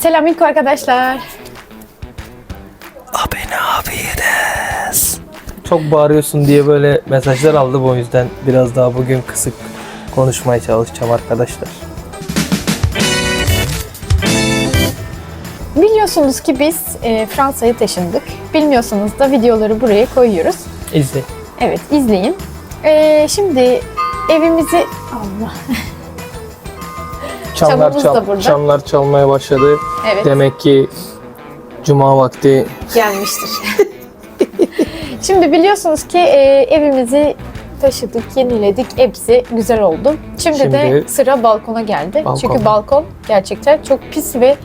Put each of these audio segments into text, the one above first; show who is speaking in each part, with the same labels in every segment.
Speaker 1: Selamünaleyküm arkadaşlar.
Speaker 2: Abone olabiliriz. Çok bağırıyorsun diye böyle mesajlar aldım o yüzden biraz daha bugün kısık konuşmaya çalışacağım arkadaşlar.
Speaker 1: Biliyorsunuz ki biz e, Fransa'ya taşındık. Bilmiyorsanız da videoları buraya koyuyoruz.
Speaker 2: İzle.
Speaker 1: Evet izleyin. E, şimdi evimizi... Allah.
Speaker 2: Çanlar,
Speaker 1: Çamımız da
Speaker 2: çal,
Speaker 1: burada.
Speaker 2: çanlar çalmaya başladı.
Speaker 1: Evet
Speaker 2: Demek ki cuma vakti
Speaker 1: gelmiştir. şimdi biliyorsunuz ki e, evimizi taşıdık, yeniledik. Hepsi güzel oldu. Şimdi, de
Speaker 2: Şimdi-
Speaker 1: sıra balkona geldi.
Speaker 2: Balkon.
Speaker 1: Çünkü balkon gerçekten çok pis ve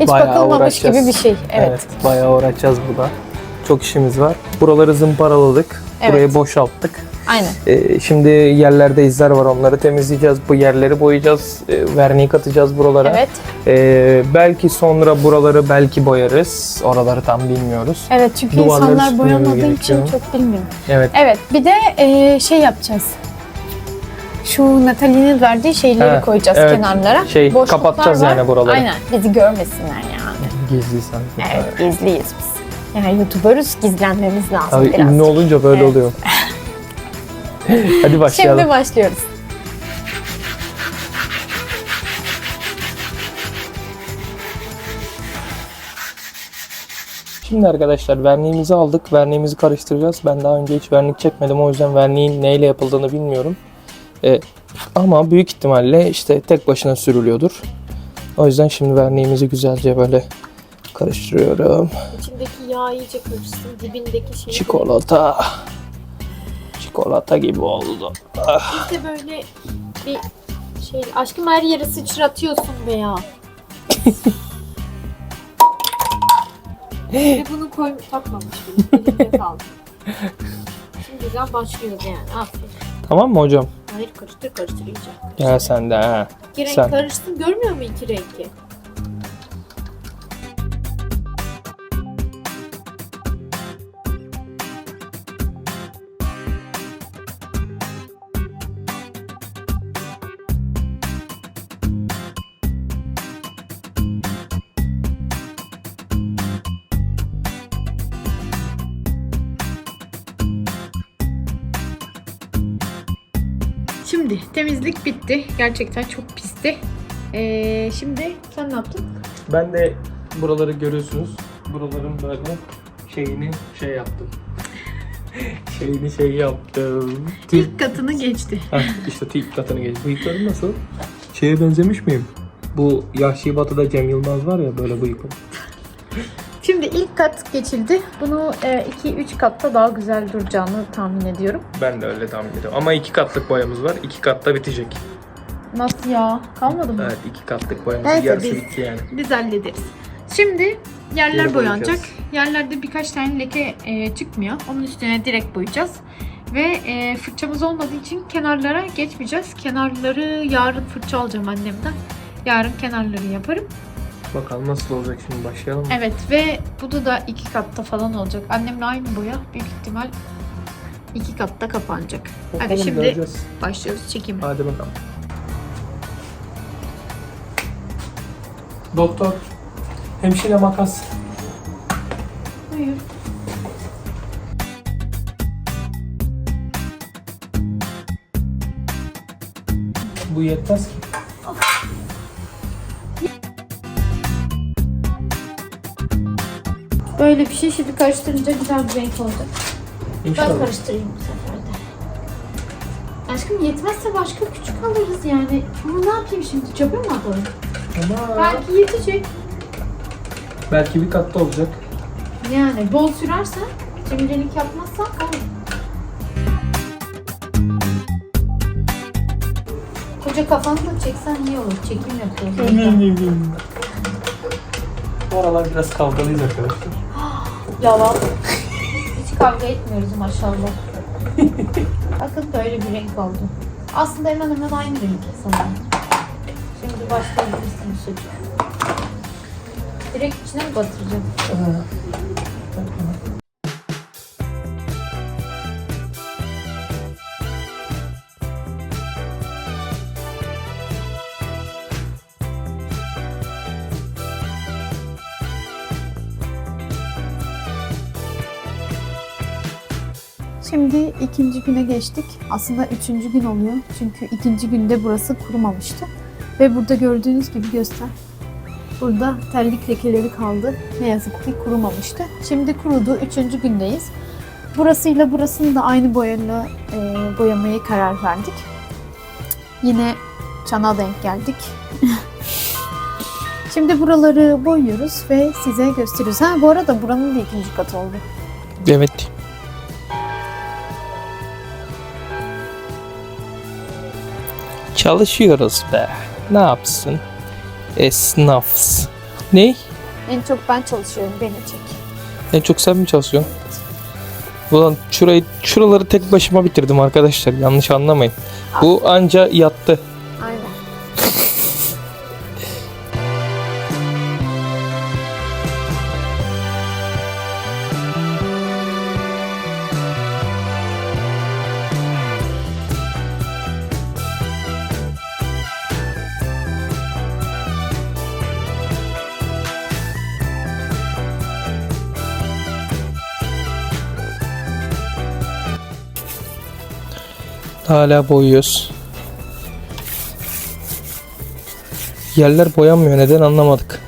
Speaker 1: hiç
Speaker 2: Bayağı
Speaker 1: bakılmamış
Speaker 2: uğraşacağız.
Speaker 1: gibi bir şey. Evet.
Speaker 2: bayağı uğraşacağız burada. Çok işimiz var. Buraları zımparaladık.
Speaker 1: Evet.
Speaker 2: Burayı boşalttık.
Speaker 1: Aynen.
Speaker 2: Ee, şimdi yerlerde izler var onları temizleyeceğiz. Bu yerleri boyayacağız. E, verniği katacağız buralara.
Speaker 1: Evet.
Speaker 2: Ee, belki sonra buraları belki boyarız. Oraları tam bilmiyoruz.
Speaker 1: Evet çünkü
Speaker 2: Duvarları
Speaker 1: insanlar boyamadığı için çok bilmiyorum.
Speaker 2: Evet.
Speaker 1: Evet bir de e, şey yapacağız. Şu Natalie'nin verdiği şeyleri
Speaker 2: Ha,
Speaker 1: koyacağız
Speaker 2: evet.
Speaker 1: kenarlara.
Speaker 2: Şey,
Speaker 1: Boşluklar
Speaker 2: kapatacağız
Speaker 1: var.
Speaker 2: yani buraları.
Speaker 1: Aynen bizi görmesinler yani.
Speaker 2: Gizli sanki.
Speaker 1: Evet gizliyiz biz. Yani YouTuber'ız gizlenmemiz lazım
Speaker 2: Tabii
Speaker 1: biraz.
Speaker 2: ünlü olunca böyle
Speaker 1: Evet.
Speaker 2: oluyor. Hadi başlayalım.
Speaker 1: Şimdi başlıyoruz.
Speaker 2: Şimdi arkadaşlar verniğimizi aldık. Verniğimizi karıştıracağız. Ben daha önce hiç vernik çekmedim. O yüzden verniğin neyle yapıldığını bilmiyorum. Ee, ama büyük ihtimalle işte tek başına sürülüyordur. O yüzden şimdi verniğimizi güzelce böyle karıştırıyorum.
Speaker 3: İçindeki yağ iyice karışsın. Dibindeki şey.
Speaker 2: Çikolata. Çikolata gibi oldu.
Speaker 3: Bir de böyle bir şey. Aşkım her yere sıçratıyorsun be ya. Ve bunu koy takmamış. Elimde kaldı. Şimdiden başlıyoruz yani. Aferin.
Speaker 2: Tamam mı hocam?
Speaker 3: Hayır karıştır karıştır iyice.
Speaker 2: Gel sen de ha.
Speaker 3: İki renk
Speaker 2: sen.
Speaker 3: karışsın. Görmüyor mu iki rengi?
Speaker 1: Şimdi temizlik bitti. Gerçekten çok pisti. Ee, şimdi sen ne yaptın?
Speaker 2: Ben de buraları görüyorsunuz. Buraların böyle şeyini şey yaptım. şeyini şey yaptım.
Speaker 1: İlk katını geçti.
Speaker 2: Heh, işte tip katını geç. Bıyıklarım nasıl? Şeye benzemiş miyim? Bu Yahşi Batı'da Cem Yılmaz var ya böyle bıyıklı.
Speaker 1: Şimdi ilk kat geçildi. Bunu 2-3 katta daha güzel duracağını tahmin ediyorum.
Speaker 2: Ben de öyle tahmin ediyorum. Ama iki katlık boyamız var. İki katta bitecek.
Speaker 1: Nasıl ya? Kalmadı mı?
Speaker 2: Evet iki katlık boyamız
Speaker 1: Neyse,
Speaker 2: yarısı
Speaker 1: biz-
Speaker 2: bitti yani.
Speaker 1: Biz hallederiz. Şimdi yerler boyanacak.
Speaker 2: boyayacağız.
Speaker 1: Yerlerde birkaç tane leke e, çıkmıyor. Onun üstüne direkt boyayacağız. Ve e, fırçamız olmadığı için kenarlara geçmeyeceğiz. Kenarları yarın fırça alacağım annemden. Yarın kenarları yaparım.
Speaker 2: Bakalım nasıl olacak şimdi başlayalım mı?
Speaker 1: Evet ve bu da iki katta falan olacak. Annemle aynı boya. Büyük ihtimal iki katta kapanacak. Hadi
Speaker 2: Bakalım,
Speaker 1: şimdi
Speaker 2: göreceğiz.
Speaker 1: başlıyoruz çekime.
Speaker 2: Hadi bakalım. Doktor, hemşire makas.
Speaker 1: Buyur.
Speaker 2: Bu yetmez ki.
Speaker 3: Böyle bir şey şimdi karıştırınca güzel bir renk olacak. Ben
Speaker 2: İnşallah.
Speaker 3: karıştırayım bu sefer de. Aşkım yetmezse başka küçük alırız yani. Bunu ne yapayım şimdi? Çöpe mi atalım?
Speaker 2: Ama
Speaker 3: Belki yetecek.
Speaker 2: belki bir katta olacak.
Speaker 3: Yani bol sürersen, cimrilik yapmazsan olur. Koca kafanı da çeksen iyi olur. Çekim yapıyorsun.
Speaker 2: Bu aralar biraz kavgalıyız arkadaşlar.
Speaker 3: Yalan. Hiç kavga etmiyoruz maşallah. Bakın böyle bir renk oldu. Aslında hemen hemen aynı renk sanırım. Şimdi başlayabilirsin sucuk. Direkt içine mi batıracağım?
Speaker 1: Şimdi ikinci güne geçtik. Aslında üçüncü gün oluyor. Çünkü ikinci günde burası kurumamıştı. Ve burada gördüğünüz gibi göster. Burada terlik lekeleri kaldı. Ne yazık ki kurumamıştı. Şimdi kurudu. Üçüncü gündeyiz. Burasıyla burasını da aynı boyayla e, boyamaya karar verdik. Yine çana denk geldik. Şimdi buraları boyuyoruz ve size gösteriyoruz. Ha bu arada buranın da ikinci katı oldu.
Speaker 2: Evet. Çalışıyoruz be. Ne yapsın? Esnafs. Ne?
Speaker 1: En çok ben çalışıyorum. Beni çek.
Speaker 2: En çok sen mi çalışıyorsun? Ulan şurayı, şuraları tek başıma bitirdim arkadaşlar. Yanlış anlamayın. Bu anca yattı. Hala boyuyoruz. Yerler boyanmıyor. Neden anlamadık.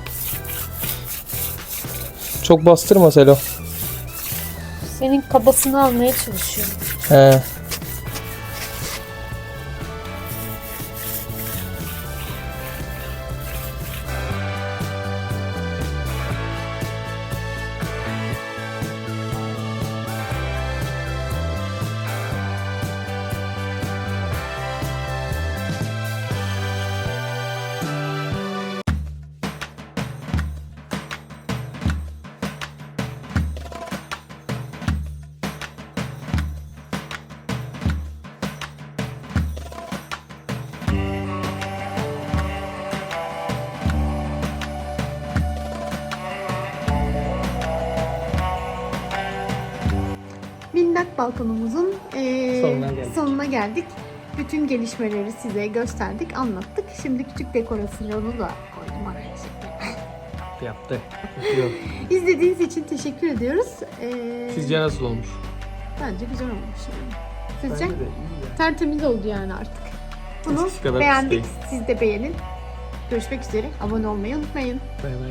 Speaker 2: Çok bastırma Selo.
Speaker 1: Senin kabasını almaya çalışıyorum.
Speaker 2: He.
Speaker 1: Balkonumuzun eee,
Speaker 2: Sonuna geldik.
Speaker 1: sonuna geldik. Bütün gelişmeleri size gösterdik, anlattık. Şimdi küçük dekorasyonu da koydum arkadaşlar.
Speaker 2: Yaptı.
Speaker 1: İzlediğiniz için teşekkür ediyoruz. Eee,
Speaker 2: Sizce nasıl olmuş?
Speaker 1: Bence güzel olmuş. Yani. Sizce? Tertemiz oldu yani artık. Bunu
Speaker 2: Eskisi kadar
Speaker 1: beğendik. Siz de beğenin. Görüşmek üzere. Abone olmayı unutmayın.
Speaker 2: Bay bay.